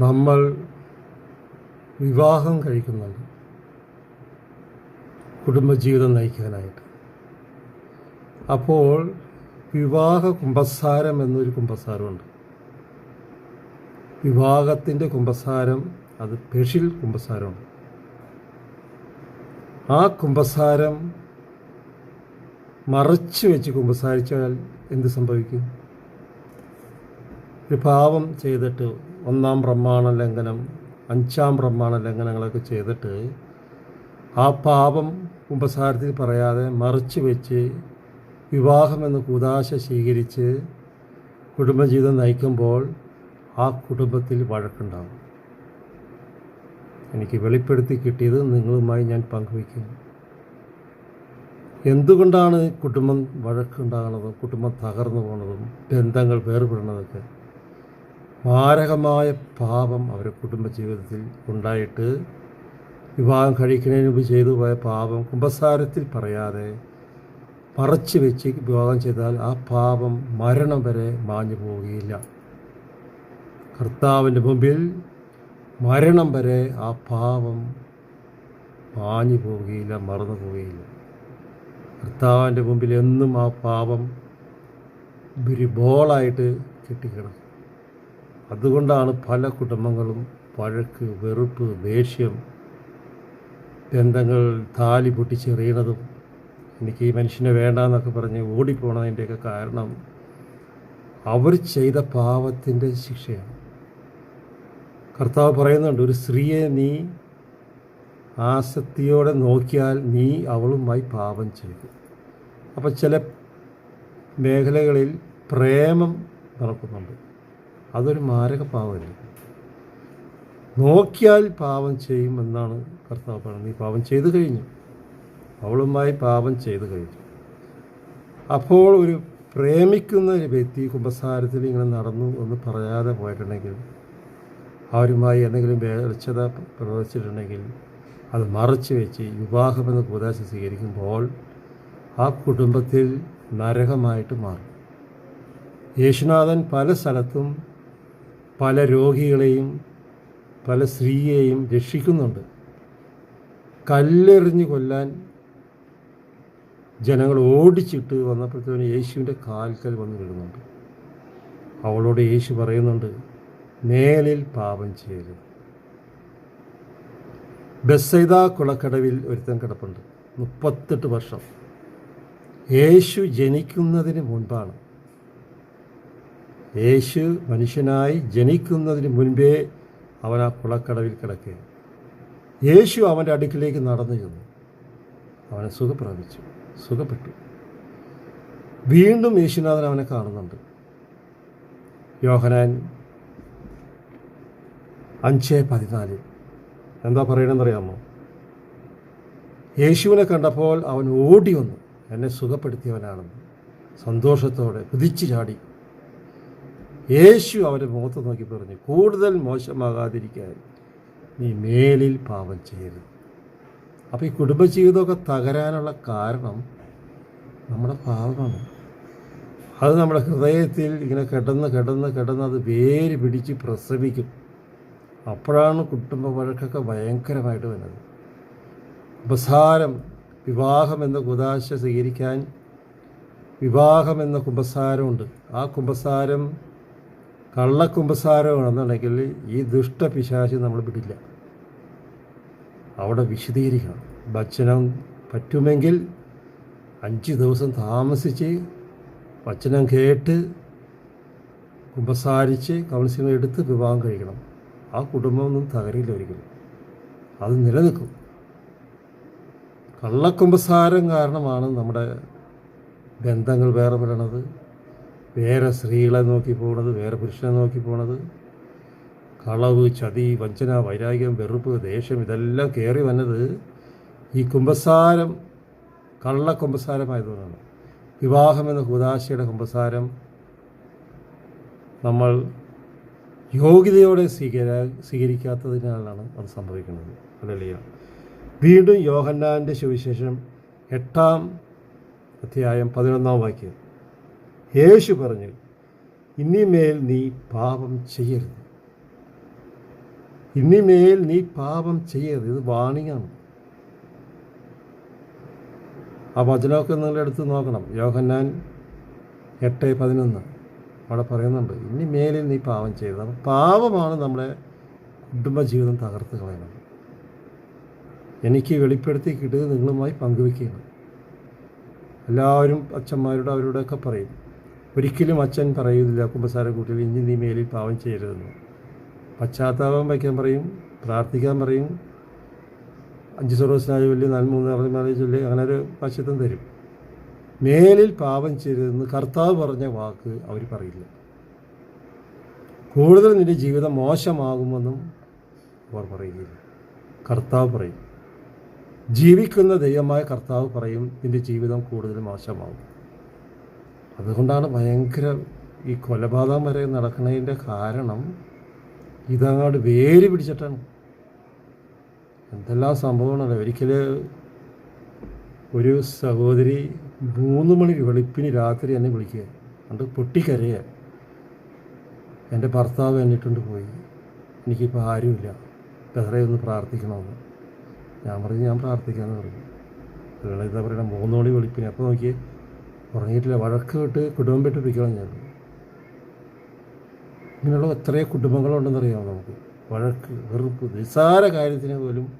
നമ്മൾ വിവാഹം കഴിക്കുന്നുണ്ട് കുടുംബജീവിതം നയിക്കാനായിട്ട് അപ്പോൾ വിവാഹ കുംഭസാരം എന്നൊരു കുംഭസാരമുണ്ട് വിവാഹത്തിന്റെ കുംഭസാരം അത് പെഷിൽ കുംഭസാരമാണ് ആ കുംഭസാരം മറച്ചു വെച്ച് കുംഭസാരിച്ചാൽ എന്ത് സംഭവിക്കും? പാപം ചെയ്തിട്ട് ഒന്നാം പ്രമാണ ലംഘനം അഞ്ചാം പ്രമാണ ലംഘനങ്ങളൊക്കെ ചെയ്തിട്ട് ആ പാപം ഉപസാരത്തിൽ പറയാതെ മറിച്ച് വെച്ച് വിവാഹമെന്ന് കൂതാശ സ്വീകരിച്ച് കുടുംബജീവിതം നയിക്കുമ്പോൾ ആ കുടുംബത്തിൽ വഴക്കുണ്ടാകും. എനിക്ക് വെളിപ്പെടുത്തി കിട്ടിയത് നിങ്ങളുമായി ഞാൻ പങ്കുവയ്ക്കുന്നു എന്തുകൊണ്ടാണ് കുടുംബം വഴക്കുണ്ടാകുന്നതും കുടുംബം തകർന്നു പോകുന്നതും ബന്ധങ്ങൾ വേർപെടുന്നതൊക്കെ? മാരകമായ പാപം അവരുടെ കുടുംബജീവിതത്തിൽ ഉണ്ടായിട്ട് വിവാഹം കഴിക്കുന്നതിന് മുമ്പ് ചെയ്തു പോയ പാപം കുംഭസാരത്തിൽ പറയാതെ മറച്ചു വെച്ച് വിവാഹം ചെയ്താൽ ആ പാപം മരണം വരെ മാഞ്ഞു പോവുകയില്ല. കർത്താവിന്റെ മുമ്പിൽ മരണം വരെ ആ പാപം മാഞ്ഞു പോവുകയില്ല മറന്നു പോവുകയില്ല. കർത്താവിന്റെ മുമ്പിൽ എന്നും ആ പാപം ഒരു ബോളായിട്ട് കെട്ടിക്കിടക്കും. അതുകൊണ്ടാണ് പല കുടുംബങ്ങളും വഴക്ക് വെറുപ്പ് ദേഷ്യം ബന്ധങ്ങൾ താലി പൊട്ടിച്ചെറിയണതും എനിക്ക് ഈ മനുഷ്യനെ വേണ്ടാന്നൊക്കെ പറഞ്ഞ് ഓടിപ്പോണതിന്റെയൊക്കെ കാരണം അവർ ചെയ്ത പാപത്തിന്റെ ശിക്ഷയാണ്. കർത്താവ് പറയുന്നുണ്ട് ഒരു സ്ത്രീയെ നീ ആസക്തിയോടെ നോക്കിയാൽ നീ അവളുമായി പാപം ചെയ്തു. അപ്പോൾ ചില മേഖലകളിൽ പ്രേമം നടക്കുന്നുണ്ട്. അതൊരു മാരക പാവമല്ലേ നോക്കിയാൽ പാപം ചെയ്യുമെന്നാണ് കർത്താവ് പറയുന്നത്. നീ പാപം ചെയ്തു കഴിഞ്ഞു. അവളുമായി പാപം ചെയ്തു കഴിഞ്ഞു. അപ്പോൾ ഒരു പ്രേമിക്കുന്ന ഒരു വ്യക്തി കുംഭസാരത്തിൽ ഇങ്ങനെ നടന്നു എന്ന് പറയാതെ പോയിട്ടുണ്ടെങ്കിൽ അവരുമായി എന്തെങ്കിലും വേർച്ചത പ്രവർത്തിച്ചിട്ടുണ്ടെങ്കിൽ അത് മറച്ചു വെച്ച് വിവാഹമെന്ന് കൂതാശ സ്വീകരിക്കുമ്പോൾ ആ കുടുംബത്തിൽ നരകമായിട്ട് മാറും. യേശുനാഥൻ പല സ്ഥലത്തും പല രോഗികളെയും പല സ്ത്രീയെയും രക്ഷിക്കുന്നുണ്ട്. കല്ലെറിഞ്ഞ് കൊല്ലാൻ ജനങ്ങൾ ഓടിച്ചിട്ട് വന്നപ്പോഴത്തേന് യേശുവിന്റെ കാൽക്കൽ വന്ന് വീഴുന്നുണ്ട്. അവളോട് യേശു പറയുന്നുണ്ട് മേലിൽ പാപം ചെയ്യരുത്. ബസൈദ കുളക്കടവിൽ ഒരുത്തൻ കിടപ്പുണ്ട്. മുപ്പത്തെട്ട് വർഷം. യേശു ജനിക്കുന്നതിന് മുൻപാണ്. യേശു മനുഷ്യനായി ജനിക്കുന്നതിന് മുൻപേ അവൻ ആ കുളക്കടവിൽ കിടക്കുകയാണ് യേശു അവന്റെ അടുക്കിലേക്ക് നടന്നു ചെന്നു. അവനെ സുഖപ്രാപിച്ചു. സുഖപ്പെട്ടു. വീണ്ടും യേശുനാഥൻ അവനെ കാണുന്നുണ്ട്. യോഹനാൻ അഞ്ച് പതിനാല്. എന്താ പറയണമെന്നറിയാമോ യേശുവിനെ കണ്ടപ്പോൾ അവൻ ഓടി വന്നു. എന്നെ സുഖപ്പെടുത്തിയവനാണെന്ന്. സന്തോഷത്തോടെ കുതിച്ചു ചാടി. യേശു അവരെ മുഖത്ത് നോക്കി പറഞ്ഞു കൂടുതൽ മോശമാകാതിരിക്കാൻ നീ മേലിൽ പാപം ചെയ്യരുത്. അപ്പോൾ ഈ കുടുംബജീവിതമൊക്കെ തകരാനുള്ള കാരണം നമ്മുടെ പാപമാണ്. അത് നമ്മുടെ ഹൃദയത്തിൽ ഇങ്ങനെ കിടന്ന് കിടന്ന് കിടന്ന് അത് വേര് പിടിച്ച് പ്രസവിക്കും. അപ്പോഴാണ് കുടുംബ വഴക്കൊക്കെ ഭയങ്കരമായിട്ട് വരുന്നത്. ഉപസാരം വിവാഹം എന്ന കുതാശ സ്വീകരിക്കാൻ വിവാഹം എന്ന കുമ്പസാരമുണ്ട്. ആ കുമ്പസാരം കള്ളക്കുമ്പസാരമാണെന്നുണ്ടെങ്കിൽ ഈ ദുഷ്ടപിശാചി നമ്മൾ വിടില്ല. അവിടെ വിശദീകരിക്കണം. ഭക്ഷണം പറ്റുമെങ്കിൽ അഞ്ച് ദിവസം താമസിച്ച് വചനം കേട്ട് കുമ്പസാരിച്ച് കൗൺസിലിംഗ് എടുത്ത് വിവാഹം കഴിക്കണം. ആ കുടുംബമൊന്നും തകരില്ല ഒരിക്കലും. അത് നിലനിൽക്കും. കള്ളക്കുമ്പസാരം കാരണമാണ് നമ്മുടെ ബന്ധങ്ങൾ വേറെ പെടണത് വേറെ സ്ത്രീകളെ നോക്കി പോണത് വേറെ പുരുഷനെ നോക്കി പോണത്. കളവ് ചതി വഞ്ചന വൈരാഗ്യം വെറുപ്പ് ദേഷ്യം ഇതെല്ലാം കയറി വന്നത് ഈ കുമ്പസാരം കള്ള കുമ്പസാരമായതുകൊണ്ടാണ്. വിവാഹം എന്ന കുതാശയുടെ കുമ്പസാരം നമ്മൾ യോഗ്യതയോടെ സ്വീകര സ്വീകരിക്കാത്തതിനാലാണ് അത് സംഭവിക്കുന്നത്. അതല്ലേ? വീണ്ടും യോഹന്നാന്റെ സുവിശേഷം എട്ടാം അധ്യായം പതിനൊന്നാം വാക്യം. യേശു പറഞ്ഞു ഇനിമേൽ നീ പാപം ചെയ്യരുത്. ഇനിമേൽ നീ പാപം ചെയ്യരുത്. ഇത് വാണിയാണ്. ആ വചനമൊക്കെ നിങ്ങൾ എടുത്ത് നോക്കണം. യോഹന്നാൻ എട്ട് പതിനൊന്ന് അവിടെ പറയുന്നുണ്ട് ഇനി മേലിൽ നീ പാപം ചെയ്തത് പാപമാണ് നമ്മുടെ കുടുംബജീവിതം തകർത്ത് കളയുന്നത്. എനിക്ക് വെളിപ്പെടുത്തി കിട്ടിയത് നിങ്ങളുമായി പങ്കുവെക്കുകയാണ് എല്ലാവരും അച്ഛന്മാരോട് അവരോടൊക്കെ പറയും ഒരിക്കലും അച്ഛൻ പറയുന്നില്ല കുമ്പസാര കൂട്ടിൽ ഇനി നീ മേലിൽ പാവം ചെയ്യരുതെന്ന്. പശ്ചാത്താപം വയ്ക്കാൻ പറയും പ്രാർത്ഥിക്കാൻ പറയും. അഞ്ച് സർവസ്നായ വലിയ നന്മൂന്ന് പറഞ്ഞ ചൊല്ലി അങ്ങനെ ഒരു പശ്ചാത്തം തരും. മേലിൽ പാപം ചെയ്തതെന്ന് കർത്താവ് പറഞ്ഞ വാക്ക് അവർ പറയില്ല. കൂടുതൽ നിന്റെ ജീവിതം മോശമാകുമെന്നും അവർ പറയുകയില്ല. കർത്താവ് പറയും. ജീവിക്കുന്ന ദൈവമായ കർത്താവ് പറയും നിന്റെ ജീവിതം കൂടുതൽ മോശമാകും. അതുകൊണ്ടാണ് ഭയങ്കര ഈ കൊലപാതകം വരെ നടക്കുന്നതിന്റെ കാരണം ഇതങ്ങോട്ട് വേര് പിടിച്ചിട്ടാണ്. എന്തെല്ലാം സംഭവമാണല്ലോ ഒരിക്കൽ ഒരു സഹോദരി മൂന്ന് മണി വെളുപ്പിന് രാത്രി എന്നെ വിളിക്കുക. അത് പൊട്ടിക്കരയ എന്റെ ഭർത്താവ് എന്നിട്ടുണ്ട് പോയി. എനിക്കിപ്പോൾ ആരുമില്ല. ബഹ്റെ ഒന്ന് പ്രാർത്ഥിക്കണമെന്ന്. ഞാൻ പറഞ്ഞു ഞാൻ പ്രാർത്ഥിക്കാമെന്ന് പറഞ്ഞു. ഇതാ പറയുക മൂന്ന് മണി വെളുപ്പിന്. അപ്പോൾ നോക്കി ഉറങ്ങിയിട്ടില്ല. വഴക്ക് കേട്ട് കുടുംബം വിട്ട് പിടിക്കണം ഞാൻ. ഇങ്ങനെയുള്ള എത്രയോ കുടുംബങ്ങളുണ്ടെന്നറിയാമോ നമുക്ക്? വഴക്ക് വെറുപ്പ് നിസ്സാര കാര്യത്തിന് പോലും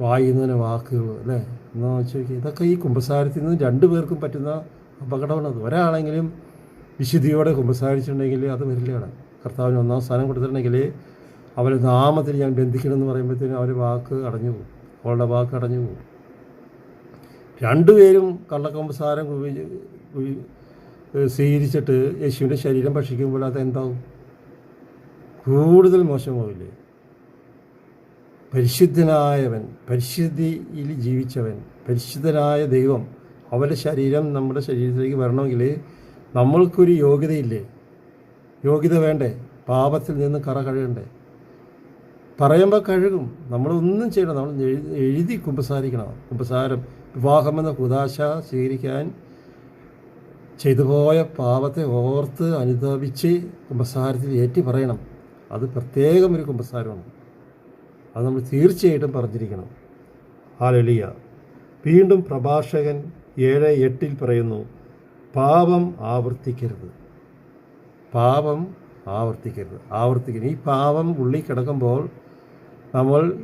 വായുന്നതിന് വാക്കുകൾ അല്ലേ? എന്നാ വെച്ച് നോക്കി ഇതൊക്കെ ഈ കുമ്പസാരത്തിൽ നിന്ന് രണ്ടു പേർക്കും പറ്റുന്ന അപകടമാണത് ഒരാളെങ്കിലും വിശുദ്ധിയോടെ കുമ്പസാരിച്ചിട്ടുണ്ടെങ്കിൽ അത് വരില്ലാണ് കർത്താവിന് ഒന്നാം സ്ഥാനം കൊടുത്തിട്ടുണ്ടെങ്കിൽ അവരെ നാമത്തിൽ ഞാൻ ബന്ധിക്കണമെന്ന് പറയുമ്പോഴത്തേനും അവർ വാക്ക് അടഞ്ഞു പോകും. അവളുടെ വാക്ക് അടഞ്ഞു പോകും. രണ്ടുപേരും കള്ളക്കമ്പസാരം സ്വീകരിച്ചിട്ട് യേശുവിന്റെ ശരീരം ഭക്ഷിക്കുമ്പോൾ അത് എന്താവും? കൂടുതൽ മോശമാവില്ലേ പരിശുദ്ധനായവൻ പരിശുദ്ധിയിൽ ജീവിച്ചവൻ പരിശുദ്ധനായ ദൈവം അവരുടെ ശരീരം നമ്മുടെ ശരീരത്തിലേക്ക് വരണമെങ്കിൽ നമ്മൾക്കൊരു യോഗ്യതയില്ലേ? യോഗ്യത വേണ്ടേ? പാപത്തിൽ നിന്ന് കറ കഴുകണ്ടേ? പറയുമ്പോൾ കഴുകും. നമ്മളൊന്നും ചെയ്യണം നമ്മൾ എഴുതി കുമ്പസാരിക്കണം. കുമ്പസാരം വിവാഹമെന്ന കുതാശ സ്വീകരിക്കാൻ ചെയ്തുപോയ പാപത്തെ ഓർത്ത് അനുതാപിച്ച് കുമ്പസാരത്തിൽ ഏറ്റി പറയണം. അത് പ്രത്യേകം ഒരു കുമ്പസാരമാണ്. അത് നമ്മൾ തീർച്ചയായിട്ടും പറഞ്ഞിരിക്കണം. ഹാലലിയ. വീണ്ടും പ്രഭാഷകൻ ഏഴ് എട്ടിൽ പറയുന്നു പാപം ആവർത്തിക്കരുത്. പാപം ആവർത്തിക്കരുത്. ആവർത്തിക്കരുത് ഈ പാപം ഉള്ളിൽ കിടക്കുമ്പോൾ നമ്മൾ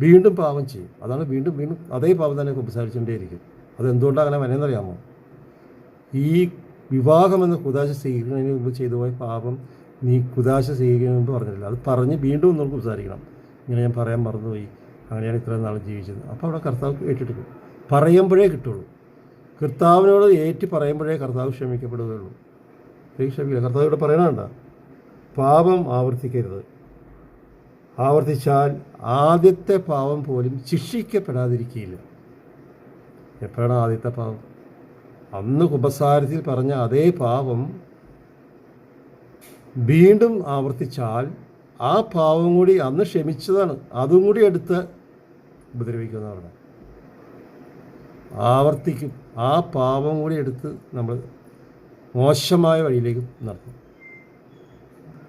വീണ്ടും പാപം ചെയ്യും. അതാണ് വീണ്ടും വീണ്ടും അതേ പാപം തന്നെ ഉപസാരിച്ചുകൊണ്ടേയിരിക്കും അതെന്തുകൊണ്ടാണ് അങ്ങനെ വരെയെന്നറിയാമോ ഈ വിവാഹം എന്ന കുതാശ സ്വീകരിക്കുന്നതിന് മുമ്പ് ചെയ്തു പോയ പാപം നീ കുതാശ സ്വീകരിക്കുന്നതിന് മുമ്പ് പറഞ്ഞില്ല അത് പറഞ്ഞ് വീണ്ടും ഒന്നും കുസാരിക്കണം ഇങ്ങനെ ഞാൻ പറയാൻ മറന്നുപോയി. അങ്ങനെയാണ് ഇത്രയും നാൾ ജീവിച്ചത്. അപ്പോൾ അവിടെ കർത്താവ് ഏറ്റെടുക്കും പറയുമ്പോഴേ കിട്ടുള്ളൂ. കർത്താവിനോട് ഏറ്റ് പറയുമ്പോഴേ കർത്താവ് ക്ഷമിക്കപ്പെടുകയുള്ളൂ. ക്ഷമിക്കില്ല. കർത്താവ് ഇവിടെ പറയണ പാപം ആവർത്തിക്കരുത്. ആവർത്തിച്ചാൽ ആദ്യത്തെ പാവം പോലും ശിക്ഷിക്കപ്പെടാതിരിക്കുകയില്ല എപ്പോഴാണ് ആദ്യത്തെ പാവം അന്ന് കുമ്പസാരത്തിൽ പറഞ്ഞ അതേ പാവം വീണ്ടും ആവർത്തിച്ചാൽ ആ പാവം കൂടി അന്ന് ക്ഷമിച്ചതാണ്. അതും കൂടി എടുത്ത് ഉപദ്രവിക്കുന്നവരുടെ ആവർത്തിക്കും. ആ പാപം കൂടി എടുത്ത് നമ്മൾ മോശമായ വഴിയിലേക്ക് നടത്തും.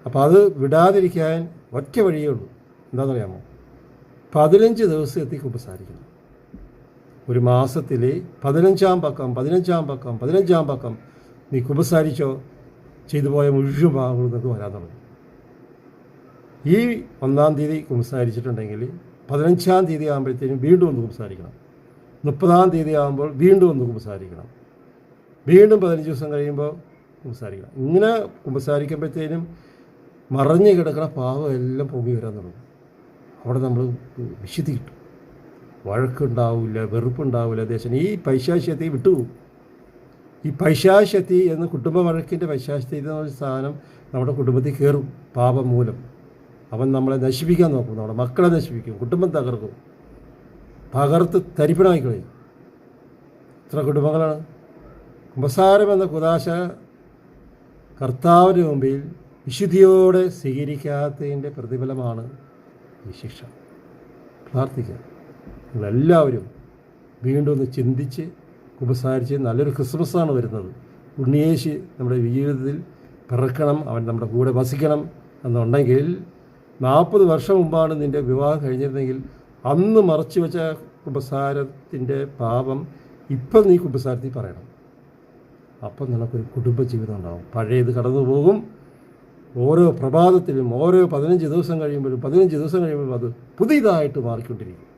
അപ്പോൾ അത് വിടാതിരിക്കാൻ ഒറ്റ വഴിയേ ഉള്ളൂ. എന്താണെന്നറിയാമോ? പതിനഞ്ച് ദിവസം എത്തി കുമ്പസാരിക്കണം ഒരു മാസത്തിൽ പതിനഞ്ചാം പക്കം പതിനഞ്ചാം പക്കം പതിനഞ്ചാം പക്കം നീ കുമ്പസാരിച്ചോ? ചെയ്തു പോയ മുഴുവൻ ഭാഗങ്ങളും നിനക്ക് വരാൻ തുടങ്ങും. ഈ ഒന്നാം തീയതി കുമ്പസാരിച്ചിട്ടുണ്ടെങ്കിൽ പതിനഞ്ചാം തീയതി ആകുമ്പോഴത്തേനും വീണ്ടും ഒന്ന് കുംസാരിക്കണം മുപ്പതാം തീയതി ആകുമ്പോൾ വീണ്ടും ഒന്ന് കുമ്പസാരിക്കണം. വീണ്ടും പതിനഞ്ച് ദിവസം കഴിയുമ്പോൾ കുമ്പസാരിക്കണം. ഇങ്ങനെ കുംസാരിക്കുമ്പോഴത്തേനും മറഞ്ഞു കിടക്കുന്ന പാവം എല്ലാം പൊങ്ങി വരാൻ തുടങ്ങും. അവിടെ നമ്മൾ വിശുദ്ധി കിട്ടും വഴക്കുണ്ടാവില്ല വെറുപ്പുണ്ടാവില്ല ദേശം. ഈ പൈശാശ്യത്തെ വിട്ടുപോകും ഈ പൈശാശ്യത്തി എന്ന കുടുംബ വഴക്കിന്റെ പൈശാശ്യത്തി എന്ന ഒരു സാധനം നമ്മുടെ കുടുംബത്തിൽ കയറും പാപം മൂലം. അവൻ നമ്മളെ നശിപ്പിക്കാൻ നോക്കും നമ്മുടെ മക്കളെ നശിപ്പിക്കും കുടുംബം തകർക്കും. പകർത്ത് തരിപ്പണമായി ഇത്ര കുടുംബങ്ങളാണ്. കുമ്പസാരം എന്ന കുതാശ കർത്താവിന് മുമ്പിൽ വിശുദ്ധിയോടെ സ്വീകരിക്കാത്തതിന്റെ പ്രതിഫലമാണ് ഈ ശിക്ഷ പ്രാർത്ഥിക്കുക നിങ്ങളെല്ലാവരും വീണ്ടും ഒന്ന് ചിന്തിച്ച് ഉപസാരിച്ച് നല്ലൊരു ക്രിസ്മസാണ് വരുന്നത്. ഉണ്ണിയേശി നമ്മുടെ ജീവിതത്തിൽ പിറക്കണം അവൻ നമ്മുടെ കൂടെ വസിക്കണം എന്നുണ്ടെങ്കിൽ നാൽപ്പത് വർഷം മുമ്പാണ് നിന്റെ വിവാഹം കഴിഞ്ഞിരുന്നെങ്കിൽ അന്ന് മറച്ചു വെച്ച കുമ്പസാരത്തിന്റെ പാപം ഇപ്പം നീ കുമ്പസാരത്തിൽ പറയണം. അപ്പം നിനക്കൊരു കുടുംബജീവിതം ഉണ്ടാവും. പഴയത് കടന്നു പോകും ഓരോ പ്രഭാതത്തിലും ഓരോ പതിനഞ്ച് ദിവസം കഴിയുമ്പോഴും പതിനഞ്ച് ദിവസം കഴിയുമ്പോഴും അത് പുതിയതായിട്ട് മാറിക്കൊണ്ടിരിക്കും.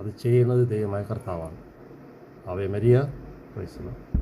അത് ചെയ്യുന്നത് ദൈവമായ കർത്താവാണ്. അവയെ മരിയ. ക്രൈസ്തവ